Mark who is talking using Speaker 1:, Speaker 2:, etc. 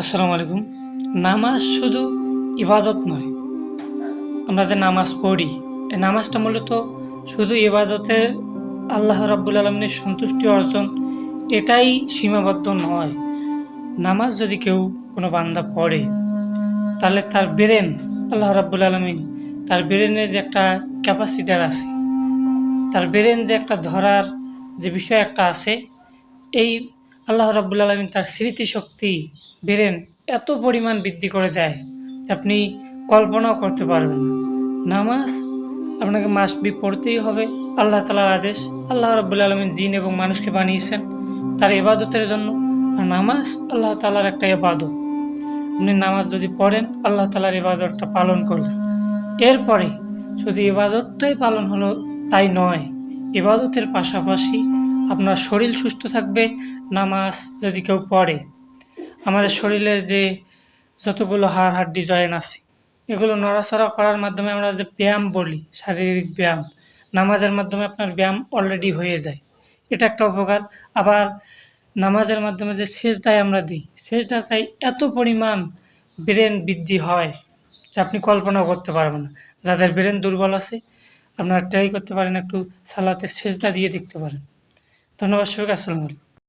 Speaker 1: আসসালামু আলাইকুম। নামাজ শুধু ইবাদত নয়, আমরা যে নামাজ পড়ি, এই নামাজটা মূলত শুধু ইবাদতে আল্লাহ রাব্বুল আলমিনের সন্তুষ্টি অর্জন, এটাই সীমাবদ্ধ নয়। নামাজ যদি কেউ কোনো বান্দা পড়ে, তাহলে তার ব্রেন, আল্লাহ রাব্বুল আলমিন, তার ব্রেনের যে একটা ক্যাপাসিটার আছে, তার ব্রেন যে একটা ধরার যে বিষয় একটা আছে, এই আল্লাহ রাব্বুল আলমিন তার স্মৃতিশক্তি ব্রেন, এত পরিমাণ বৃদ্ধি করে দেয় যে আপনি কল্পনাও করতে পারবেন নামাজ আপনাকে মাসবি পড়তেই হবে, আল্লাহ তালার আদেশ, আল্লাহ রাব্বুল আলমিন জিন এবং মানুষকে বানিয়েছেন তার এবাদতের জন্য। আর নামাজ আল্লাহ তালার একটা ইবাদত। আপনি নামাজ যদি পড়েন, আল্লাহ তালার ইবাদতটা পালন করলেন। এরপরে শুধু এবাদতটাই পালন হলো তাই নয় এবাদতের পাশাপাশি আপনার শরীর সুস্থ থাকবে, নামাজ যদি কেউ পড়ে আমাদের শরীরের যে যতগুলো হাড় হাড্ডি জয়েন আছে, এগুলো নড়াচড়া করার মাধ্যমে আমরা যে ব্যায়াম বলি, শারীরিক ব্যায়াম, নামাজের মাধ্যমে আপনার ব্যায়াম অলরেডি হয়ে যায়। এটা একটা উপকার। আবার নামাজের মাধ্যমে যে সেজদায় আমরা দিই সেজদায় এত পরিমাণ ব্রেন বৃদ্ধি হয় যে আপনি কল্পনাও করতে পারবেন না। যাদের ব্রেন দুর্বল আছে, আপনারা ট্রাই করতে পারেন একটু সালাতে সেজদা দিয়ে দেখতে পারেন। ধন্যবাদ সবাইকে, আসসালামু আলাইকুম।